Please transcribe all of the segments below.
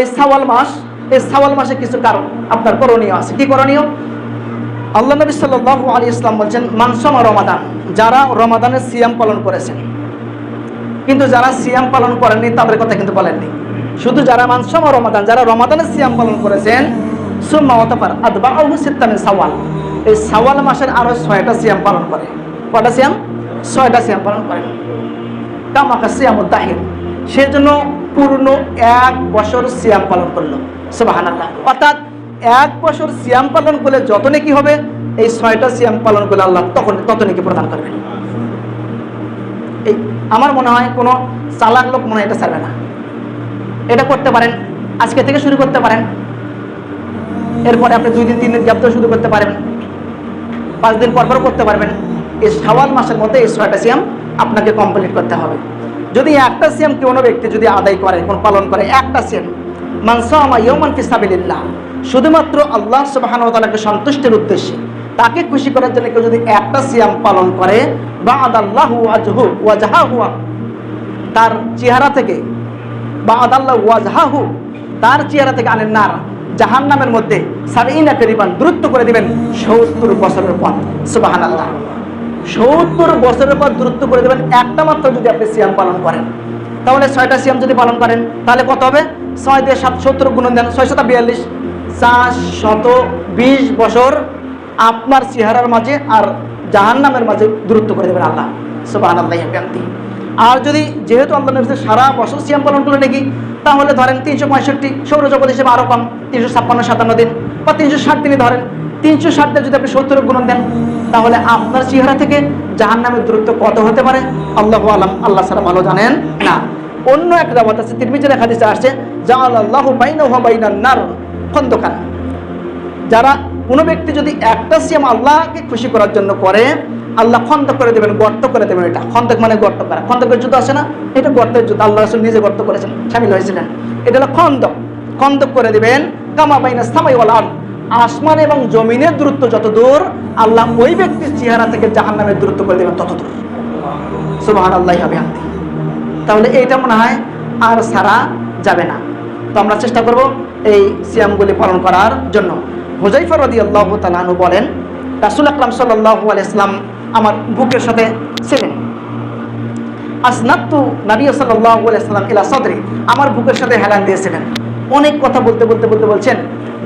এই সাওয়াল মাস, এই সাওয়াল মাসে কিছু কারণ আপনার করণীয় আছে। কি করণীয়? আল্লাহ নবী সাল্লাল্লাহু আলাইহি ইসলাম বলছেন মানসমা রমাদান যারা রমাদানের সিয়াম পালন করেছেন। কিন্তু যারা সিয়াম পালন করেননি, তাদের কথা কিন্তু বলেননি। শুধু যারা মানসমা রমাদান, যারা রমাদানের সিয়াম পালন করেছেন, সুম্মা আদবা সাওয়াল। এই সাওয়াল মাসের আরও ছয়টা সিয়াম পালন করে। কয়টা সিয়াম? ছয়টা সিয়াম পালন করেন কামাকা সিয়াম সেই সেজন্য পূর্ণ এক বছর সিয়াম পালন করল। সুবাহান আল্লাহ অর্থাৎ এক বছর সিয়াম পালন করলে যত নাকি হবে, এই ছয়টা সিয়াম পালন করলে আল্লাহ তখন তত নাকি প্রদান করবেন। এই আমার মনে হয় কোনো চালাক লোক মনে এটা ছাড়বে না। এটা করতে পারেন, আজকে থেকে শুরু করতে পারেন। এরপরে আপনি দুই দিন, তিন দিন গ্যাপ শুরু করতে পারবেন পাঁচ দিন পর করতে পারবেন। এই শাওয়াল মাসের মধ্যে এই ছয়টা সিয়াম আপনাকে কমপ্লিট করতে হবে। যদি একটা সিয়াম কোনো ব্যক্তি যদি আদায় করে কোন পালন করে, একটা সিয়াম। মানসামা ইয়মান ফিসাবিল্লাহ শুধুমাত্র আল্লাহ তাআলাকে সন্তুষ্টির উদ্দেশ্যে, তাকে খুশি করার জন্য কেউ যদি একটা সিয়াম পালন করে বা আদাল্লাহু ওয়াজহু, ওয়াজহাহু, তার চেহারা থেকে বা আদাল্লাহ ওয়াজহাহু, তার চেহারা থেকে আনেন না জাহান নামের মধ্যে সাবিনা করিবান দূরত্ব করে দিবেন সত্তর বছরের পথ। সুবাহান আল্লাহ সত্তর বছরের পর দূরত্ব করে দেবেন, একটা মাত্র যদি আপনি সিয়াম পালন করেন। তাহলে ছয়টা সিয়াম যদি পালন করেন, তাহলে কত হবে? ছয় দিয়ে সাত, সত্তর গুণন দেন, ছয় শত বিয়াল্লিশ। চার শত বিশ বছর আপনার চেহারার মাঝে আর জাহান নামের মাঝে দূরত্ব করে দেবেন আল্লাহ। সুবাহান আল্লাহ আর যদি যেহেতু আল্লাহ নবী সারা বছর সিয়াম পালন করলে নাকি, তাহলে ধরেন তিনশো পঁয়ষট্টি, সৌরজগৎ হিসেবে আরও কম, তিনশো ছাপ্পান্ন, সাতান্ন দিন বা তিনশো ষাট দিনই ধরেন। তিনশো ষাট যদি আপনি সত্তর গুণন দেন, তাহলে আপনার চেহারা থেকে জাহান নামের দূরত্ব কত হতে পারে? আল্লাহ আলম, আল্লাহ সারা ভালো জানেন না। অন্য একটা দাবাত আছে, তিরমিজের হাদিসে আসছে যা আল্লাহ বাইনা বাইনান নার খন্দকান যারা কোনো ব্যক্তি যদি একটা সিয়াম আল্লাহকে খুশি করার জন্য করে, আল্লাহ খন্দক করে দেবেন, গর্ত করে দেবেন এটা। খন্দক মানে গর্ত করা। খন্দকের যুদ্ধ আছে না? এটা গর্তের যুদ্ধ আল্লাহ রসুল নিজে গর্ত করেছেন, সামিল হয়েছিলেন। এটা হলো খন্দক। খন্দক করে দিবেন, কামা বাইনা সামাই ওয়াল আসমান এবং জমিনের দূরত্ব যত দূর, আল্লাহ ওই ব্যক্তির চেহারা থেকে জাহান নামের দূরত্ব করে দেবেন তত দূর। সুবাহান আল্লাহ হবে আন্তি তাহলে এইটা মনে হয় আর সারা যাবে না। তো আমরা চেষ্টা করব এই সিয়ামগুলি পালন করার জন্য। হুজাইফা রদি আল্লাহ তালু বলেন, রাসুল আকরাম সাল্লাহু আলাইসলাম আমার বুকের সাথে ছিলেন। আসনাত্তু নবী সাল্লাহু আলাইসলাম ইলা সদরি, আমার বুকের সাথে হেলান দিয়েছিলেন। অনেক কথা বলতে বলতে বলতে বলছেন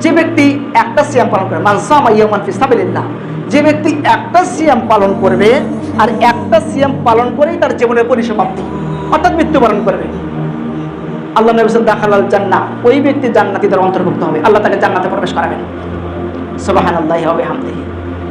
যে ব্যক্তি একটা সিয়াম পালন করে মানসামা ইয়ামান ফিস্তাবিল্লা যে ব্যক্তি একটা সিয়াম পালন করবে আর একটা সিয়াম পালন করেই তার জীবনের পরিসমাপ্তি, অর্থাৎ মৃত্যুবরণ করবে। আল্লাহ নবী দাখালাল জান্না ওই ব্যক্তি তার অন্তর্ভুক্ত হবে, আল্লাহ তাকে জান্নাতে প্রবেশ করাবেন। সোবাহান আল্লাহ হবে বিহামদিহি।